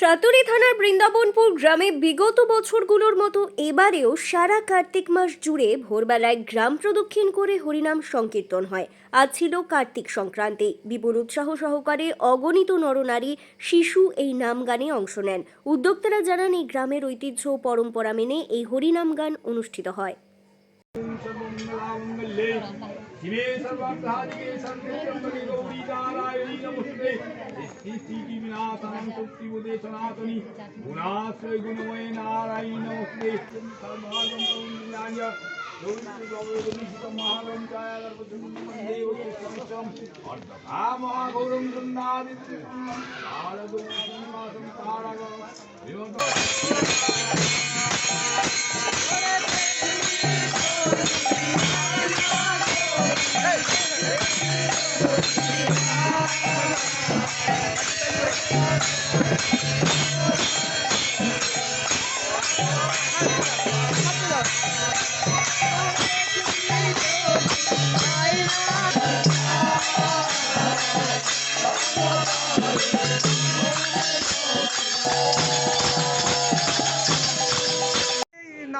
সাতুরি থানার বৃন্দাবনপুর গ্রামে বিগত বছরগুলোর মতো এবারেও সারা কার্তিক মাস জুড়ে ভোরবেলায় গ্রাম প্রদক্ষিণ করে হরিনাম সংকীর্তন হয় আজ ছিল কার্তিক সংক্রান্তি বিপুল উৎসাহ সহকারে অগণিত নরনারী শিশু এই নাম গানে অংশ নেন উদ্যোক্তারা জানান এই গ্রামের ঐতিহ্য ও পরম্পরা মেনে এই হরিনাম গান অনুষ্ঠিত হয় শিবে সর্বার্থাদিকে সন্দেশম গৌরী শ্রী শ্রী বিনাশানং শক্তিবোধে সনাতনী গুণাশ্রয় গুণময়ে নারায়ণ নমস্তে সর্বাগম কৌন্দিনায় মহাগৌরম বৃন্দাদিত্য Hey!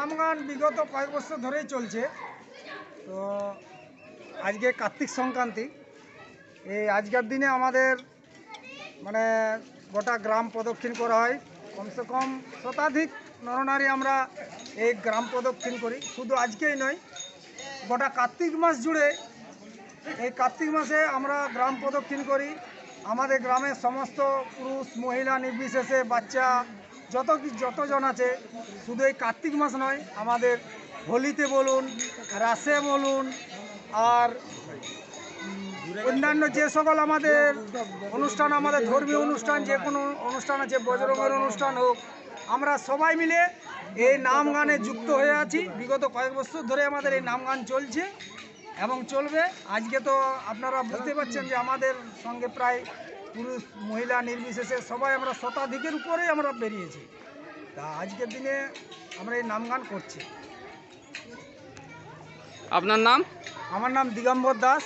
নামগান বিগত কয়েক বছর ধরেই চলছে। তো আজকে কার্তিক সংক্রান্তি। এই আজকের দিনে আমাদের মানে গোটা গ্রাম প্রদক্ষিণ করা হয়। কমসে কম শতাধিক নরনারী আমরা এই গ্রাম প্রদক্ষিণ করি। শুধু আজকেই নয়, গোটা কার্তিক মাস জুড়ে এই কার্তিক মাসে আমরা গ্রাম প্রদক্ষিণ করি। আমাদের গ্রামের সমস্ত পুরুষ, মহিলা নির্বিশেষে বাচ্চা যত যতজন আছে, শুধু এই কার্তিক মাস নয়, আমাদের হোলিতে বলুন, রাসে বলুন, আর অন্যান্য যে সকল আমাদের অনুষ্ঠান, আমাদের ধর্মীয় অনুষ্ঠান, যে কোনো অনুষ্ঠান আছে বজরঙ্গের অনুষ্ঠান হোক, আমরা সবাই মিলে এই নাম গানে যুক্ত হয়ে আছি। বিগত কয়েক বছর ধরে আমাদের এই নাম গান চলছে এবং চলবে। আজকে তো আপনারা বুঝতে পারছেন যে আমাদের সঙ্গে প্রায় পুরুষ মহিলা নির্বিশেষে সবাই আমরা শতাধিকের উপরেই আমরা বেরিয়েছি। তা আজকের দিনে আমরা এই নাম গান করছি। আপনার নাম? আমার নাম দিগম্বর দাস।